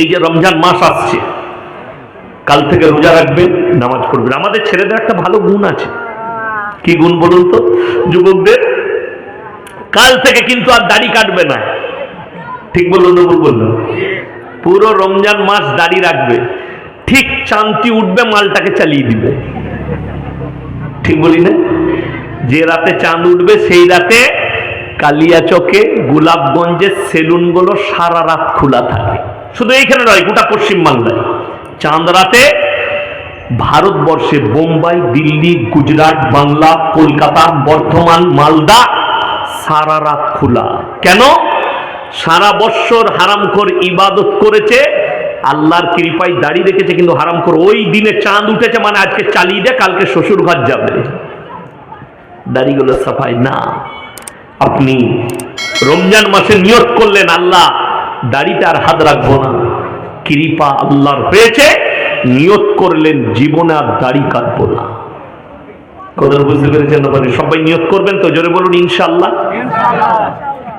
এই যে রমজান মাস আসছে, কাল থেকে রোজা রাখবেন, নামাজ পড়বেন। আমাদের ছেলেদের একটা ভালো গুণ আছে। কি গুণ বলুন তো? যুবকদের, কাল থেকে কিন্তু আর দাড়ি কাটবে না। ঠিক বলল না ভুল বলল পুরো রমজান মাস দাড়ি রাখবে। ঠিক চান্তি উঠবে, মালটাকে চালিয়ে দিবে। ঠিক বলি না? যে রাতে চাঁদ উঠবে, সেই রাতে কালিয়াচকে, গোলাপগঞ্জের সেলুনগুলো সারা রাত খোলা থাকে। শুধু এইখানে নয়, গোটা পশ্চিমবাংলায়। চাঁদ রাতে ভারতবর্ষে বোম্বাই, দিল্লি, গুজরাট, বাংলা, কলকাতা, বর্ধমান, মালদা, সারা রাত খোলা। কেন? সারা বৎসর হারামখোর ইবাদত করেছে, আল্লাহর কৃপায় দাঁড়িয়ে রেখেছে, কিন্তু হারামখোর ওই দিনে চাঁদ উঠেছে মানে আজকে চালিয়ে দে, কালকে শ্বশুর ঘর যাবে। দাড়িগুলো সাফাই না। আপনি রমজান মাসে নিয়ত করলেন, আল্লাহ দাড়িতে আর হাত রাখব না। কৃপা আল্লাহর হয়েছে নিয়ত করলেন জীবনে আর দাড়ি কাটবো না। কথা বুঝতে পেরেছেন সবাই নিয়ত করবেন তো? জোরে বলুন ইনশাল্লাহ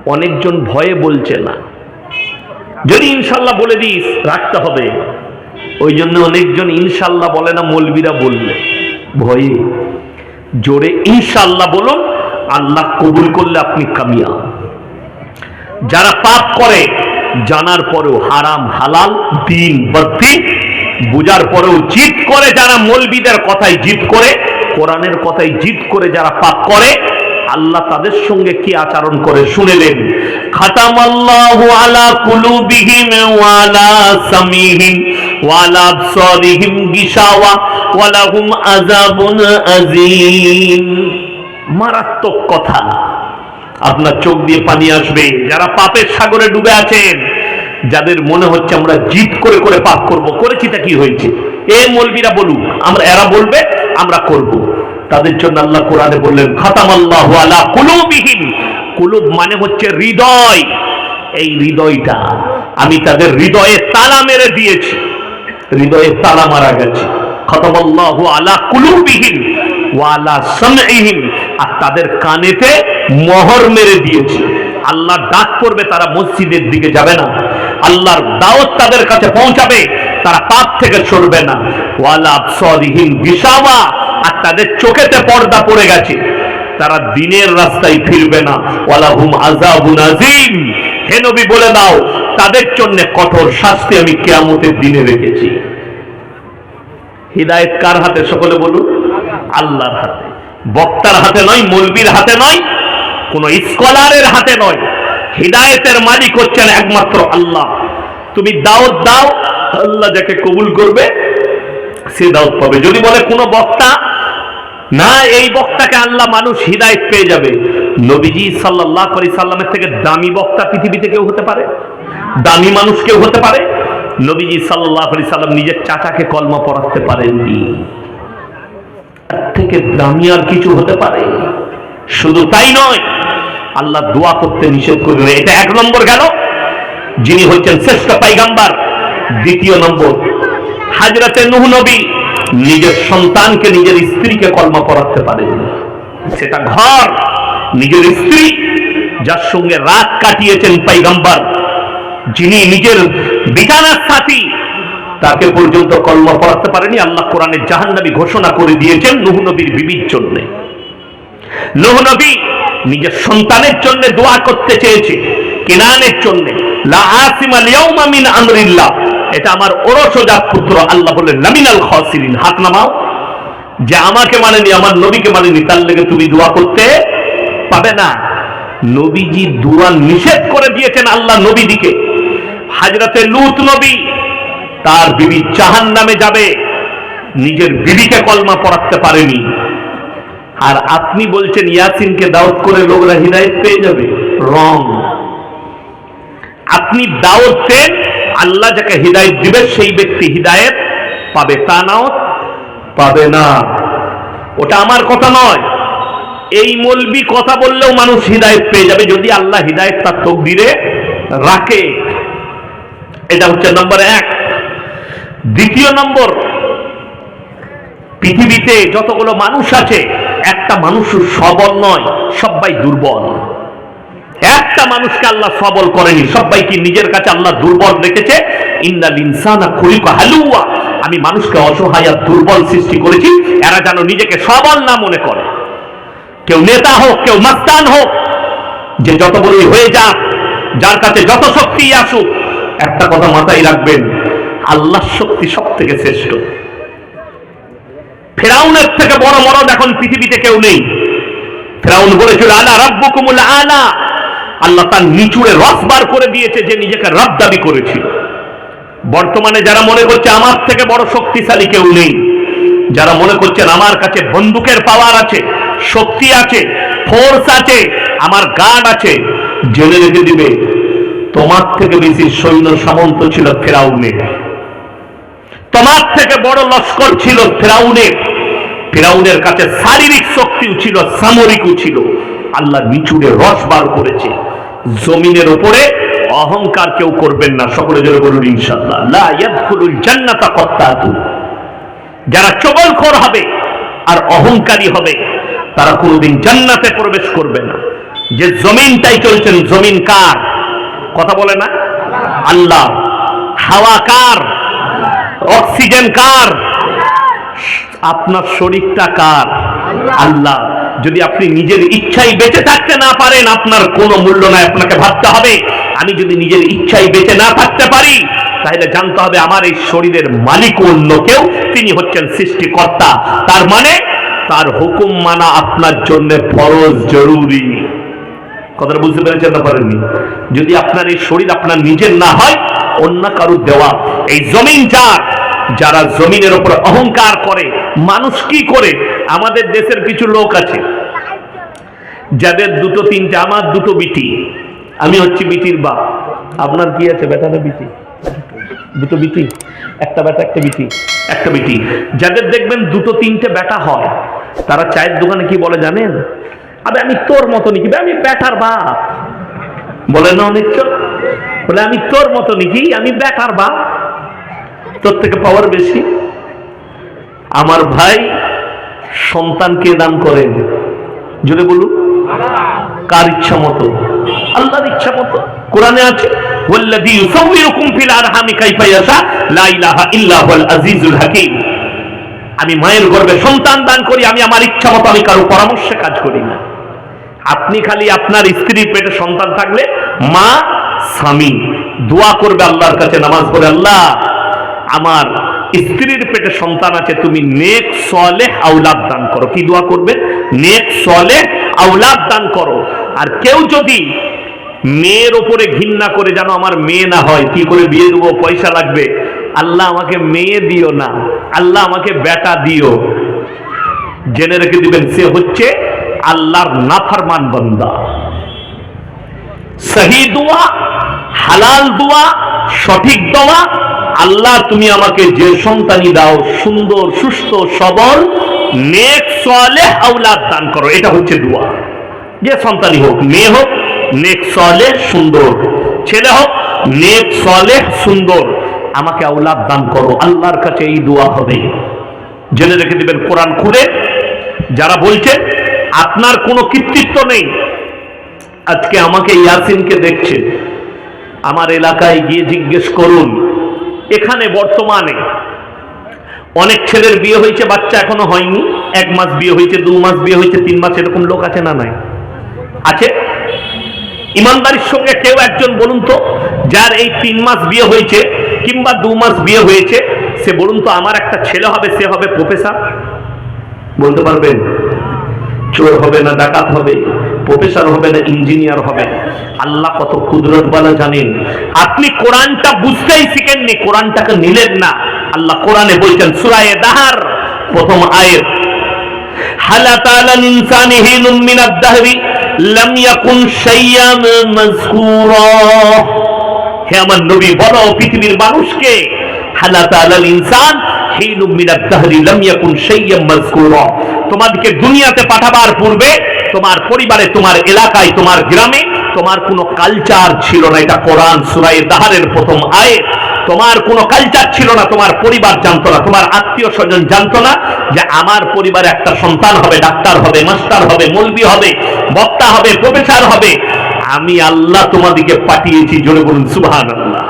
অনেকজন ভয়ে বলছে না। যদি ইনশাল্লাহ বলে দিস রাখতে হবে। ওই জন্য অনেকজন ইনশাল্লাহ বলে না মলবিরা বললে। ভয়ে। জোরে ইনশাল্লাহ বলুন আল্লাহ কবুল করলে আপনি কামিয়া যারা পাপ করে জানার পরেও হারাম, হালাল, দিন বদ্দিন বুঝার পরেও জিদ করে যারা মলবিদের কথাই জিদ করে, কোরআনের কথাই জিদ করে যারা পাপ করে, আল্লাহ তাদের সঙ্গে কি আচরণ করে শুনেলেন? খাতামাল্লাহু আলা কুলুবিহিম ওয়া আলা সামিহিম ওয়া আলা আবসারিহিম গিশাওয়া ওয়া লাহুম আযাবুন আযীম। মারাত্মক কথা। আপনার চোখ দিয়ে পানি আসবে। যারা পাপের সাগরে ডুবে আছেন, যাদের মনে হচ্ছে আমরা জিদ করে করে পাপ করব করেছিটা কি হয়েছে? এ মলবিরা বলুক, আমরা এরা বলবে, আমরা করব। তাদের জন্য আল্লাহ কোরআনে বললেন খাতাম আল্লাহ আলা কুলুবিহীন কুলুব মানে হচ্ছে হৃদয়। এই হৃদয়টা আমি তাদের হৃদয়ে তালা মেরে দিয়েছি। হৃদয়ে তালা মারা গেছে। খতম আল্লাহ আলা কুলুবিহীন ওয়ালা সামঈহিম। আর তাদের কানেতে মোহর মেরে দিয়েছে। আল্লাহ ডাক করবে, তারা মসজিদের দিকে যাবে না। আল্লাহর দাওয়াত তাদের কাছে পৌঁছাবে, তারা পাপ থেকে সরবে না। ওয়ালা আবসারিহিম গিশাওয়া আর তাদের চোখেতে পর্দা পড়ে গেছে। তারা দিনের রাস্তায় ফিরবে না। ওয়ালা হুম আযাবুন আযীম। হে নবী, বলে দাও, তাদের জন্য কঠোর শাস্তি আমি কিয়ামতের দিনে রেখেছি। হৃদায়ত কার হাতে, সকলে বলুন? আল্লাহর হাতে। বক্তার হাতে নয়, মলবির হাতে নয় কোন স্কলারের হাতে নয়। হৃদায়তের মালিক হচ্ছেন একমাত্র আল্লাহ। তুমি দাওয়াত দাও, আল্লাহ যাকে কবুল করবে, সে দাওয়াত পাবে। যদি বলে কোনো বক্তা, না, এই বক্তাকে আল্লাহ মানুষ হৃদায়ত পেয়ে যাবে। নবীজি সাল্লাহ আলি সাল্লামের থেকে দামি বক্তা পৃথিবীতে কেউ হতে পারে? দামি মানুষ কেউ হতে পারে? নবীজি সাল্লাহ আলি সাল্লাম নিজের চাচাকে কলমা পড়াতে পারেননি। তার থেকে দামি আর কিছু হতে পারে? শুধু তাই নয় আল্লাহ দোয়া করতে নিষেধ করবে এটা এক নম্বর গেল। যিনি হচ্ছেন শ্রেষ্ঠ পাইগাম্বার। দ্বিতীয় নম্বর, হাজরাতে নুহ নবী নিজের সন্তানকে নিজের স্ত্রীকে কলমা পড়াতে পারেন সেটা ঘর। নিজের স্ত্রী যার সঙ্গে রাত কাটিয়েছেন পাইগাম্বার, যিনি নিজের বিছানার সাথী তাকে পর্যন্ত কলমা পড়াতে পারেনি। আল্লাহ কোরআনে জাহান্নাবী ঘোষণা করে দিয়েছেন নুহ নবীর বিবির জন্য। নুহ নবী নিজের সন্তানের জন্য দোয়া করতে চেয়েছে, কেনানের জন্য। আমরিল্লাহ। এটা আমার ওরসজাত পুত্র, আল্লাহ বললেন, লামিনাল খাসিরিন, হাত নামাও। যে আমাকে মানেনি, আমার নবীকে মানেনি, তার লেগে তুমি দোয়া করতে পাবে না। নবীজি দোয়া নিষেধ করে দিয়েছেন আল্লাহ নবীদিকে। হাজরাতে লুত নবী তার বিবি জাহান নামে যাবে। নিজের বিবিকে কলমা পড়াতে পারেনি। আর আপনি বলছেন ইয়াসিনকে দাওয়াত করে লোকরা হৃদায়ত পেয়ে যাবে? রং আপনি দাওয়াত দেন, আল্লাহ যাকে হৃদায়ত দিবে, সেই ব্যক্তি হৃদায়ত পাবে। তা নাও পাবে না। ওটা আমার কথা নয়। এই মলবি কথা বললেও মানুষ হৃদায়ত পেয়ে যাবে যদি আল্লাহ হৃদায়ত তার তকদিরে রাখে। এটা হচ্ছে নম্বর এক। দ্বিতীয় নম্বর পৃথিবীতে যতগুলো মানুষ আছে, একটা মানুষ সবল নয়, সবাই দুর্বল। একটা মানুষকে আল্লাহ সবল করেনি সবাইকে নিজের কাছে আল্লাহ দুর্বল রেখেছে? ইন্নাল ইনসানা হালুয়া। আমি মানুষকে অসহায় আর দুর্বল সৃষ্টি করেছি, এরা যেন নিজেকে সবল না মনে করে। কেউ নেতা হোক, কেউ মাস্তান হোক, যে যত বড়ই হয়ে যাক, যার কাছে যত শক্তি আসুক, একটা কথা মাথায় রাখবেন, আল্লাহর শক্তি সব থেকে শ্রেষ্ঠ। ফেরাউনের থেকে বড় মরদ এখন পৃথিবীতে কেউ নেই। ফেরাউন বলেছিল, আলা রাব্বুকুমুল আলা। আল্লাহ তার নিচুড়ে রস বার করে দিয়েছে যে নিজেকে রব দাবি করেছিল। বর্তমানে যারা মনে করছে আমার থেকে বড় শক্তিশালী কেউ নেই, যারা মনে করছেন আমার কাছে বন্দুকের পাওয়ার আছে, শক্তি আছে ফোর্স আছে, আমার গার্ড আছে, জেনে রেখে দিবে, তোমার থেকে বেশি সৈন্য সামন্ত ছিল ফেরাউনের। তোমার থেকে বড় লস্কর ছিল ফেরাউনের। ফেরাউনের কাছে শারীরিক শক্তিও ছিল, সামরিকও ছিল। আল্লাহ নিচুড়ে রস বার করেছে। জমিনের উপরে অহংকার কেউ করবেন না। সকলে জোরে বলুন ইনশাল্লাহ জান্নাতা কত্তাতু। যারা চগলখোর হবে আর অহংকারী হবে, তারা কোনোদিন জান্নাতে প্রবেশ করবে না। যে জমিনটাই চলছেন, জমিন কার? কথা বলে না? আল্লাহ। হাওয়া কার? অক্সিজেন কার? আপনার শরীরটা কার? আল্লাহ, যদি আপনি নিজের ইচ্ছাই বেঁচে থাকতে না পারেন, আপনার কোনো মূল্য নাই আপনাকে ভাবতে হবে। আমি যদি নিজের ইচ্ছাই বেঁচে না থাকতে পারি, তাহলে জানতে হবে আমার এই শরীরের মালিক অন্য কেউ, তিনি হচ্ছেন সৃষ্টিকর্তা। তার মানে তার হুকুম মানা আপনার জন্য ফরজ, জরুরি। কথাটা বুঝতে পেরেছেন না পারেননি? যদি আপনার এই শরীর আপনার নিজের না হয়, অন্য কারুর দেওয়া, এই জমিন যার যারা জমিনের উপর অহংকার করে, মানুষ কি করে? আমাদের দেশের কিছু লোক আছে, যাদের দুটো তিনটে, আমার দুটো বিটি, আমি হচ্ছি বিটির বাপ। আপনার কি আছে? বেটা না বিটি? দুটো বিটি, একটা বেটা, একটা বিটি একটা বিটি। যাদের দেখবেন দুটো তিনটে বেটা হয়, তারা চায়ের দোকানে কি বলে জানেন? আবে আমি তোর মতো নাকি আমি বেটার বাপ। বলে না অনেক চোখ বলে, আমি তোর মতো নাকি আমি বেটার বাপ। তোর থেকে পাওয়ার বেশি। আমার ভাই সন্তানকে দান করেন। জোরে বলুন। কার ইচ্ছা মতো? আল্লাহর ইচ্ছা মতো। কোরআনে আছে, ওয়াল্লাযী ইউসাউবিরুকুম ফিল আরহামি কাইফা ইয়াশা লা ইলাহা ইল্লা হুয়াল আজিজুল হাকীম। আমি মায়ের গর্ভে সন্তান দান করি, আমি আমার ইচ্ছা মতো আমি কারও পরামর্শে কাজ করি না। আপনি খালি আপনার স্ত্রীর পেটে সন্তান থাকলে মা, স্বামী। দোয়া করবে আল্লাহর কাছে, নামাজ পড়ে, আল্লাহ, আমার স্ত্রীর পেটে সন্তান আছে, তুমি নেক সলে আউলাদ দান করো। কি দোয়া করবে? নেক সলে আউলাদ দান করো। আর কেউ যদি মেয়ের ওপরে ঘৃণা করে, যেন আমার মেয়ে না হয়, কি করে বিয়ে দেবো? পয়সা লাগবে। আল্লাহ আমাকে মেয়ে দিও না। আল্লাহ আমাকে বেটা দিও। জেনে রেখে দিবেন, সে হচ্ছে আল্লাহর নাফরমান বান্দা। সহি দোয়া, হালাল দোয়া, সঠিক দোয়া, আল্লাহ তুমি আমাকে যে সন্তানই দাও, সুন্দর, সুস্থ, সবল, নেক, সালেহ আওলাদ দান করো। এটা হচ্ছে দোয়া। যে সন্তানই হোক, মেয়ে হোক, নেক, সালেহ, সুন্দর ছেলে হোক, নেক, সালেহ, সুন্দর, আমাকে আওলাদ দান করো। আল্লাহর কাছে এই দোয়া হবে। জেনে রেখে দিবেন কোরআন খুলে। যারা বলছেন আপনার কোনো কৃতিত্ব নেই। আজকে আমাকে ইয়াসিনকে দেখছে আমার এলাকায় গিয়ে জিজ্ঞেস করুন, এখানে বর্তমানে অনেক ছেলের বিয়ে হয়েছে, বাচ্চা এখনও হয়নি। এক মাস বিয়ে হয়েছে, দু মাস বিয়ে হয়েছে, তিন মাস এরকম লোক আছে না নাই? আছে? ইমানদারির সঙ্গে কেউ একজন বলুন তো, যার এই তিন মাস বিয়ে হয়েছে কিংবা দু মাস বিয়ে হয়েছে, সে বলুন তো আমার একটা ছেলে হবে, সে হবে প্রফেসর? বলতে পারবেন? চোর হবে না, ডাকাত হবে প্রফেসর হবে না ইঞ্জিনিয়ার হবে। আল্লাহ কত কুদরত বলা জানেন। আপনি কোরআনটা বুঝতেই শিখেননি, কোরআনটাকে নিলেন না। আল্লাহ কোরআনে বলছেন, সুরায়ে দাহার, প্রথম আয়ের। মানুষকে তোমাদেরকে দুনিয়াতে পাঠাবার পূর্বে তোমার পরিবারে, তোমার এলাকায়, তোমার গ্রামে তোমার কোনো কালচার ছিল না। এটা কোরআন সুরাই দাহারের প্রথম আয়ে তোমার কোনো কালচার ছিল না, তোমার পরিবার জানতো না, তোমার আত্মীয় স্বজন জানতো না যে আমার পরিবারে একটা সন্তান হবে, ডাক্তার হবে, মাস্টার হবে, মলবি হবে, বক্তা হবে, প্রফেসর হবে। আমি আল্লাহ তোমাদিকে পাঠিয়েছি, জোরে বলুন সুবহান আল্লাহ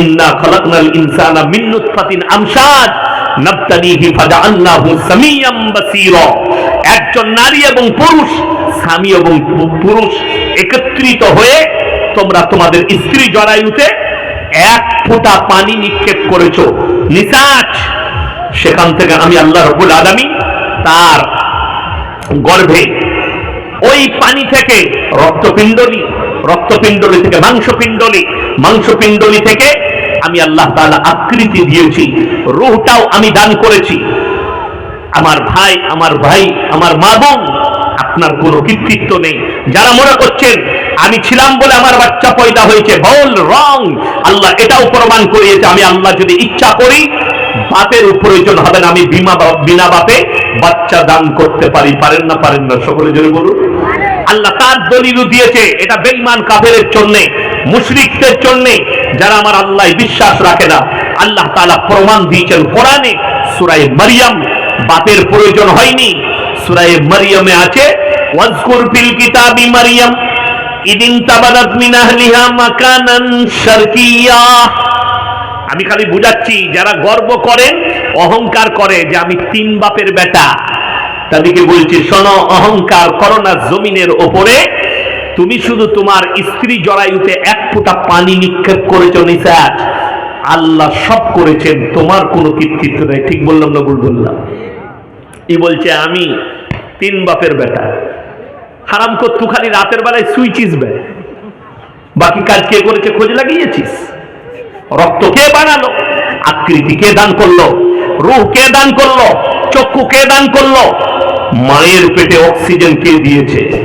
ইন্না খলাকনাল ইনসানা মিন নুতফাতিন আমশাজ নাবতালিহি ফাজআলনাহু সামিয়াম বাসীরা। একজন নারী এবং পুরুষ, স্বামী এবং পুরুষ একত্রিত হয়ে তোমরা তোমাদের স্ত্রী জরায়ুতে এক ফোঁটা পানি নিক্ষেপ করেছ। নিসাচ সেখান থেকে আমি আল্লাহ রব্বুল আলামিন তার গর্ভে ওই পানি থেকে রক্তপিণ্ডলি রক্তপিণ্ডলি থেকে মাংসপিণ্ডলি মাংসপিণ্ডলি থেকে আমি আল্লাহ তাআলা আকৃতি দিয়েছি, রূহটাও আমি দান করেছি। আমার ভাই আমার ভাই, আমার মা বোন, আপনার কোনো কৃতিত্ব নেই। যারা মনে করছেন, আমি ছিলাম বলে আমার বাচ্চা পয়দা হয়েছে ভুল রং, আল্লাহ এটাও প্রমাণ করিয়েছে, আমি আল্লাহ যদি ইচ্ছা করি, বাপের প্রয়োজন হবে না, আমি বিমা বিনা বাপে বাচ্চা দান করতে পারি। পারেন না পারেন না, সকলে জোরে বলুন। আল্লাহ তার দলিলও দিয়েছে, এটা বেঈমান কাফেরের জন্য। মুশরিকদের জন্য যারা আমার আল্লাহ বিশ্বাস রাখে না, আল্লাহ তাআলা প্রমাণ দিয়েছেন কোরআনে, সূরায়ে মারিয়াম বাপের প্রয়োজন হয়নি। সুরাই মারিয়ামে আছে, ওয়াজকুর ফিল কিতাবি মারিয়াম, ইদিন তাবাদাত মিন মাকানান শারকিয়া। আমি খালি বুঝাচ্ছি, যারা গর্ব করেন অহংকার করে যে আমি তিন বাপের বেটা। তাদেরকে বলছি, শোনো, অহংকার করো না জমিনের ওপরে তুমি শুধু তোমার স্ত্রী জরায়ুতে এক ফোঁটা পানি নিক্ষেপ করেছ নিসাজ আল্লাহ সব করেছেন, তোমার কোনো কৃতিত্ব নেই। ঠিক বললাম না ভুল বললাম? ই বলছে, আমি তিন বাপের বেটা। হারাম কর তু খালি রাতের বেলায় সুইচিস বে। বাকি কাজ কে করেছে খোঁজ লাগিয়েছিস? রক্ত কে বানালো? আকৃতি কে দান করল? রুহ কে দান করল? চক্ষু কে দান করল? মায়ের পেটে অক্সিজেন কে দিয়েছে?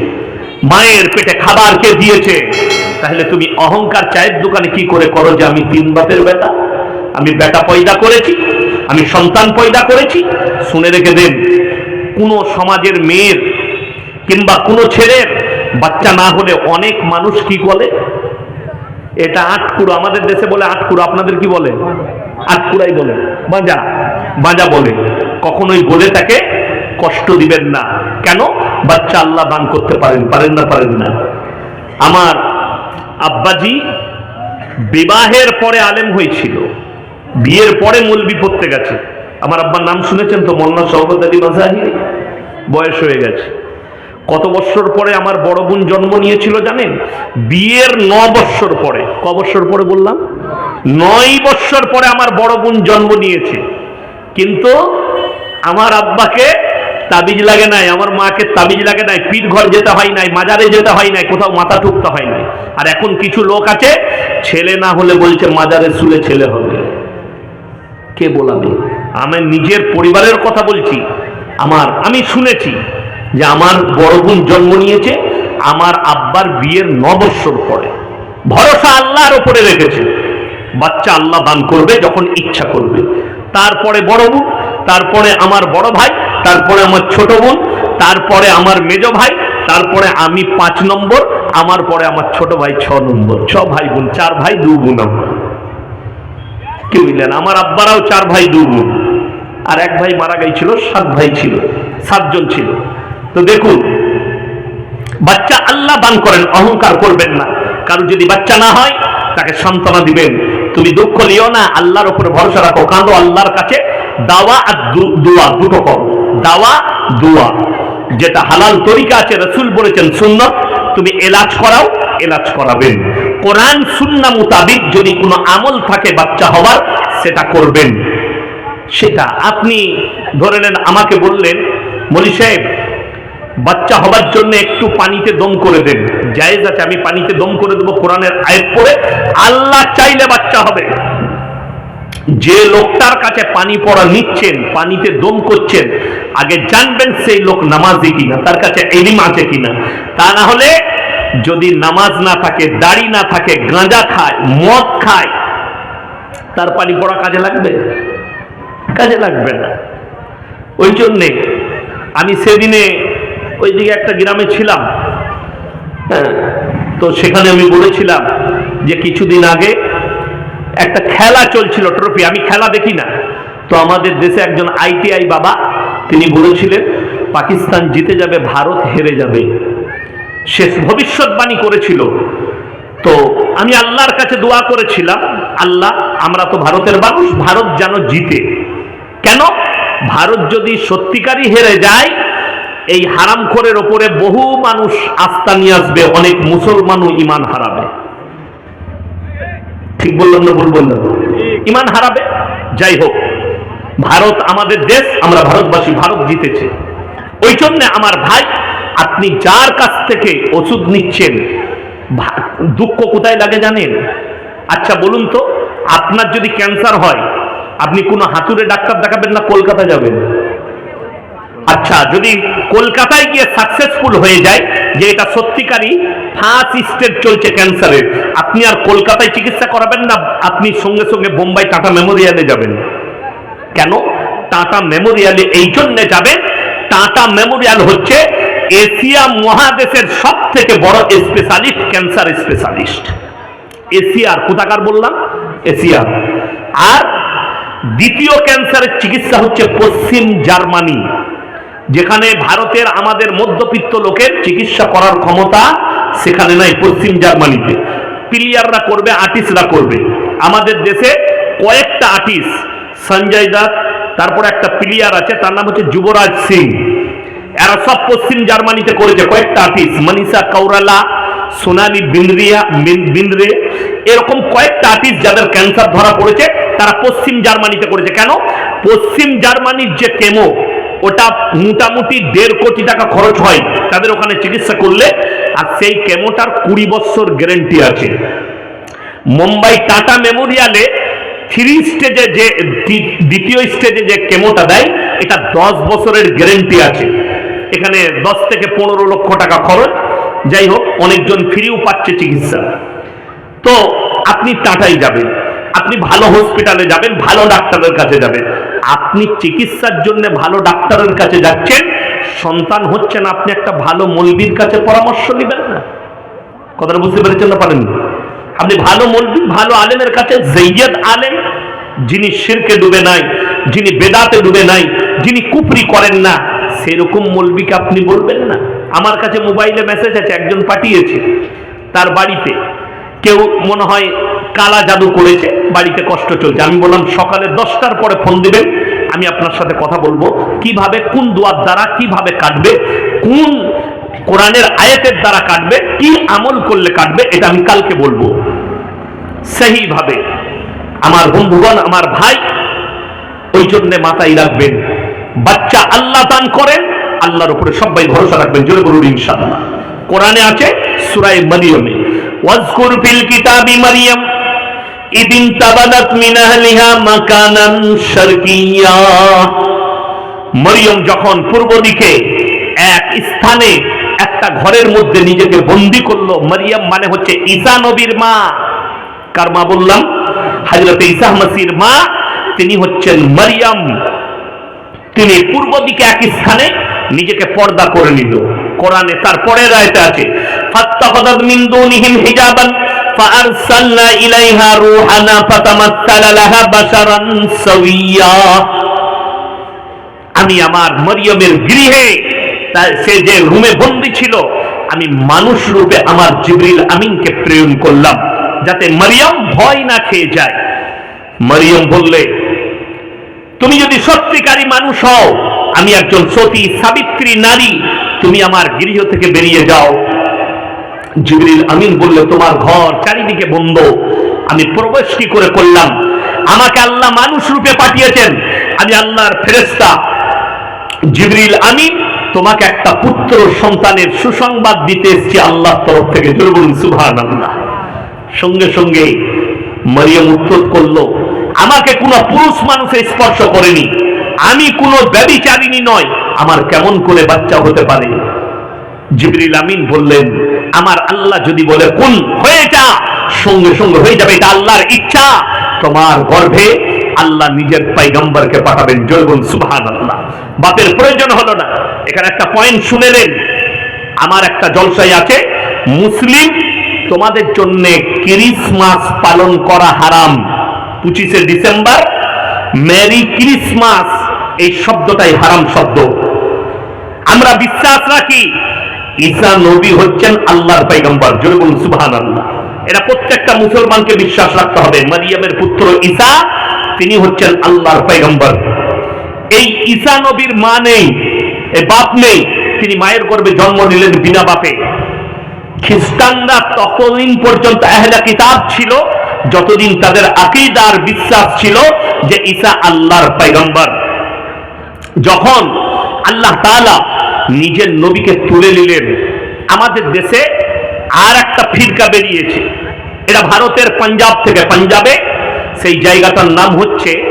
মায়ের পেটে খাবার কে দিয়েছে? তাহলে তুমি অহংকার চায়ের দোকানে কি করে করো যে আমি তিন বাপের বেটা? আমি বেটা পয়দা করেছি, আমি সন্তান পয়দা করেছি। শুনে রেখে দেন, কোন সমাজের মেয়ের কিংবা কোনো ছেলের বাচ্চা না হলে অনেক মানুষ কি বলে? এটা আটকুড়ো, আমাদের দেশে বলে আটকুড়ো, আপনাদের কি বলে? আটকুড়াই বলে। বাঁজা বাঁজা বলে। কখনোই বলে তাকে কষ্ট দিবেন না। কেন? বাচ্চা আল্লাহ দান করতে পারেন পারেন না পারেন না। আমার আব্বাজি বিবাহের পরে আলেম হয়েছিল, বিয়ের পরে মলবি পড়তে গেছে। আমার আব্বার নাম শুনেছেন তো মোল্লা সৌগত আলী মাজাহিরি বয়স হয়ে গেছে। কত বৎসর পরে আমার বড় বোন জন্ম নিয়েছিল জানেন? বিয়ের ন বৎসর পরে। ক বৎসর পরে বললাম? নয় বৎসর পরে আমার বড় বোন জন্ম নিয়েছে। কিন্তু আমার আব্বাকে তাবিজ লাগে নাই, আমার মাকে তাবিজ লাগে নাই পিঠ ঘর যেতে হয় নাই, মাজারে যেতে হয় নাই, কোথাও মাথা ঠুকতে হয় নাই। আর এখন কিছু লোক আছে, ছেলে না হলে বলছে মাজারে শুলে ছেলে হবে। কে বলাবে? আমি নিজের পরিবারের কথা বলছি। আমার, আমি শুনেছি যে আমার বড় বোন জন্ম নিয়েছে, আমার আব্বার বিয়ের নবৎসর পরে। ভরসা আল্লাহর ওপরে রেখেছে। বাচ্চা আল্লাহ দান করবে যখন ইচ্ছা করবে। তারপরে বড় বোন তারপরে আমার বড় ভাই তারপরে আমার ছোট বোন, তারপরে আমার মেজ ভাই, তারপরে আমি পাঁচ নম্বর, আমার পরে আমার ছোট ভাই ছ নম্বর। ছ ভাই বোন, চার ভাই দু বোন কি বুঝলেন আমার আব্বারাও চার ভাই দু বোন। আর এক ভাই মারা গেছিল, সাত ভাই ছিল, সাতজন ছিল। তো দেখুন, বাচ্চা আল্লাহ দান করেন, অহংকার করবেন না। কারও যদি বাচ্চা না হয়, তাকে সান্ত্বনা দিবেন। তুমি দুঃখ নিও না, আল্লাহর উপরে ভরসা রাখো, কাঁদো, আল্লাহর কাছে দাওয়া আর দোয়া দুটো করো। দাওয়া, দোয়া। যেটা হালাল তরিকা আছে, রসুল বলেছেন সুন্নত, তুমি এলাজ করাও, এলাজ করাবেন। কোরআন, সুন্না মোতাবিক যদি কোনো আমল থাকে বাচ্চা হওয়ার, সেটা করবেন। সেটা আপনি ধরে নেন, আমাকে বললেন, মলি সাহেব, বাচ্চা হবার জন্য একটু পানিতে দম করে দেন। জায়েজ আছে, আমি পানিতে দম করে দেবো কোরআনের আয়াত পড়ে। আল্লাহ চাইলে বাচ্চা হবে। যে লোকটার কাছে পানি পড়া নিচ্ছেন, পানিতে দম করছেন, আগে জানবেন সেই লোক নামাজি কিনা, তার কাছে এলিম আছে কিনা। তা না হলে যদি নামাজ না থাকে, দাড়ি না থাকে, গাঁজা খায়, মদ খায়, তার পানি পড়া কাজে লাগবে? কাজে লাগবে না। ওই জন্যে আমি সেদিনে ওইদিকে একটা গ্রামে ছিলাম। হ্যাঁ তো সেখানে আমি বলেছিলাম যে কিছুদিন আগে একটা খেলা চলছিল ট্রফি আমি খেলা দেখি না। তো আমাদের দেশে একজন আইটিআই বাবা, তিনি বলেছিলেন, পাকিস্তান জিতে যাবে, ভারত হেরে যাবে। শেষ ভবিষ্যৎবাণী করেছিল। তো আমি আল্লাহর কাছে দোয়া করেছিলাম, আল্লাহ, আমরা তো ভারতের মানুষ, ভারত যেন জিতে। কেন? ভারত যদি সত্যিকারই হেরে যায়, এই হারামখোরের ওপরে বহু মানুষ আস্থা নিয়ে আসবে, অনেক মুসলমানও ইমান হারাবে। ঠিক বললাম না ভুল বললাম? ইমান হারাবে? যাই হোক ভারত আমাদের দেশ আমরা ভারতবাসী ভারত জিতেছে। ওই জন্য আমার ভাই আপনি যার কাছ থেকে ওষুধ নিচ্ছেন দুঃখ কোথায় লাগে জানেন? আচ্ছা বলুন তো আপনার যদি ক্যান্সার হয় আপনি কোনো হাতুড়ে ডাক্তার দেখাবেন না কলকাতা যাবেন? আচ্ছা যদি কলকাতায় গিয়ে সাকসেসফুল হয়ে যায়, যে এটা সত্যিকারই ফার্স্ট স্টেজ চলছে ক্যান্সারের আপনি আর কলকাতায় চিকিৎসা করাবেন না, আপনি সঙ্গে সঙ্গে বোম্বাই টাটা মেমোরিয়ালে যাবেন। কেন? টাটা মেমোরিয়ালে এই জন্যে যাবেন, টাটা মেমোরিয়াল হচ্ছে এশিয়া মহাদেশের সব থেকে বড় স্পেশালিস্ট ক্যান্সার স্পেশালিস্ট এশিয়ার কোথাকার বললাম? এশিয়ার আর দ্বিতীয় ক্যান্সারের চিকিৎসা হচ্ছে পশ্চিম জার্মানি। যেখানে ভারতের আমাদের মধ্যবিত্ত লোকের চিকিৎসা করার ক্ষমতা সেখানে নাই, পশ্চিম জার্মানিতে। প্লেয়াররা করবে, আর্টিস্টরা করবে। আমাদের দেশে কয়েকটা আর্টিস্ট, সঞ্জয় দত্ত তারপর একটা প্লেয়ার আছে, তার নাম হচ্ছে যুবরাজ সিং। এরা সব পশ্চিম জার্মানিতে করেছে, কয়েকটা আর্টিস্ট, মনীষা কৌরালা সোনালি বিন্দ্রিয়া বিন্দ্রে। এরকম কয়েকটা আর্টিস্ট যাদের ক্যান্সার ধরা পড়েছে, তারা পশ্চিম জার্মানিতে করেছে। কেন? পশ্চিম জার্মানির যে কেমো ওটা মোটামুটি দেড় কোটি টাকা খরচ হয়। তাদের ওখানে চিকিৎসা করলে, আর সেই কেমোটার কুড়ি বছর গ্যারেন্টি আছে। মুম্বাই টাটা মেমোরিয়ালে থ্রি স্টেজে যে দ্বিতীয় স্টেজে যে কেমোটা দেয়, এটা দশ বছরের গ্যারেন্টি আছে। এখানে দশ থেকে পনেরো লক্ষ টাকা খরচ। যাই হোক, অনেকজন ফ্রিও পাচ্ছে চিকিৎসা। তো আপনি টাটাই যাবেন। আপনি ভালো হসপিটালে যাবেন, ভালো ডাক্তারের কাছে যাবেন। আপনি চিকিৎসার জন্য ভালো ডাক্তারের কাছে যাচ্ছেন, সন্তান হচ্ছেন, আপনি একটা ভালো মলবির কাছে পরামর্শ নেবেন না। কথাটা বুঝতে পেরেছেন না পারেন আপনি ভালো মলবি, ভালো আলেমের কাছে জৈয়দ আলেম, যিনি শিরকে ডুবে নাই, যিনি বেদাতে ডুবে নাই, যিনি কুপরি করেন না, সেরকম মলবিকে আপনি বলবেন না? আমার কাছে মোবাইলে মেসেজ আছে, একজন পাঠিয়েছে, তার বাড়িতে। কেউ মনে হয় কালা জাদু করেছে, বাড়িতে কষ্ট চলছে। আমি বললাম, সকালে দশটার পরে ফোন দিবেন, আমি আপনার সাথে কথা বলব। কীভাবে, কোন দুয়ার দ্বারা কীভাবে কাটবে, কোন কোরআনের আয়াতের দ্বারা কাটবে, কি আমল করলে কাটবে, এটা আমি কালকে বলব। সেইভাবে আমার বন্ধুগণ, আমার ভাই ওই জন্য মাথায় রাখবেন, বাচ্চা আল্লাহ দান করেন, আল্লাহর উপরে সবাই ভরসা রাখবেন, জোরে বলুন ইনশাআল্লাহ। কোরআনে আছে সূরায়ে মারিয়ামে। ওয়াজকুর ফিল কিতাবি মারিয়াম ইদিন তাবাদাত মিন আহলিহা মাকানান শারকিয়্যা মরিয়ম যখন পূর্ব দিকে এক স্থানে একটা ঘরের মধ্যে নিজেকে বন্দি করল, মরিয়ম মানে হচ্ছে ঈসা নবীর মা। কার মা বললাম? হাজরত ঈসা মাসির মা, তিনি হচ্ছেন মরিয়ম। তিনি পূর্ব দিকে এক স্থানে নিজেকে পর্দা করে নিল। কোরআনে তারপরে রায়তে আছে ফাত্তাখাদাত মিন দুনিহিম হিজাবান فأرسلنا إليها روحنا فتمثل لها بشرا سويا আমি আমার মরিয়মের গৃহে তার সে যে রুমে বন্দি ছিল আমি মানুষ রূপে আমার জিবরিল আমিনকে প্রেরণ করলাম যাতে মরিয়ম ভয় না খেয়ে যায় মরিয়ম বললে তুমি যদি সত্যিকারী মানুষ হও আমি একজন সতী সাবিত্রী নারী তুমি আমার গৃহ থেকে বেরিয়ে যাও জিবরিল আমিন বললে, তোমার ঘর চারিদিকে বন্ধ। আমি প্রবেশ কি করে করলাম? আমাকে আল্লাহ মানুষ রূপে পাঠিয়েছেন। আমি আল্লাহর ফেরেস্তা জিবরিল আমিন, তোমাকে একটা পুত্র সন্তানের সুসংবাদ দিতে এসেছি আল্লাহর তরফ থেকে। জোর বলুন সুভান আল্লাহ সঙ্গে সঙ্গে মরিয়ম উত্তর করল, আমাকে কোনো পুরুষ মানুষে স্পর্শ করেনি। আমি কোনো ব্যবিচারিণী নয়। আমার কেমন করে বাচ্চা হতে পারে? জিবরিল আমিন বললেন আমার আল্লাহ যদি বলে কোন হয়ে যা, সঙ্গে সঙ্গে হয়ে যাবে, এটা আল্লাহর ইচ্ছা। তোমার গর্ভে আল্লাহ নিজের পাইগম্বরকে পাঠাবেন জয়বন সুবহান আল্লাহ বাপের প্রয়োজন হলো না। এখানে একটা পয়েন্ট শুনেলেন আমার একটা জলসাই আছে, মুসলিম, তোমাদের জন্য ক্রিসমাস পালন করা হারাম। পঁচিশে ডিসেম্বর, মেরি ক্রিসমাস। এই শব্দটাই হারাম শব্দ। আমরা বিশ্বাস রাখি ঈসা নবী হচ্ছেন আল্লাহর পয়গম্বর। জোরে সুবহান আল্লাহ এটা প্রত্যেকটা মুসলমানকে বিশ্বাস রাখতে হবে। মারিয়ামের পুত্র ঈসা, তিনি হচ্ছেন আল্লাহর পয়গম্বর। এই ঈসা নবীর মা নেই বাপ নেই, তিনি মায়ের গর্ভে জন্ম নিলেন বিনা বাপে। খ্রিস্টানরা ততদিন পর্যন্ত আহলা কিতাব ছিল, যতদিন তাদের আকিদার বিশ্বাস ছিল যে ঈসা আল্লাহর পয়গম্বর। যখন আল্লাহ তাআলা নিজের নবীকে তুলে নিলেন। আমাদের দেশে আর একটা ফিরকা বেরিয়েছে। এটা ভারতের পাঞ্জাব থেকে, পাঞ্জাবে। সেই জায়গাটার নাম হচ্ছে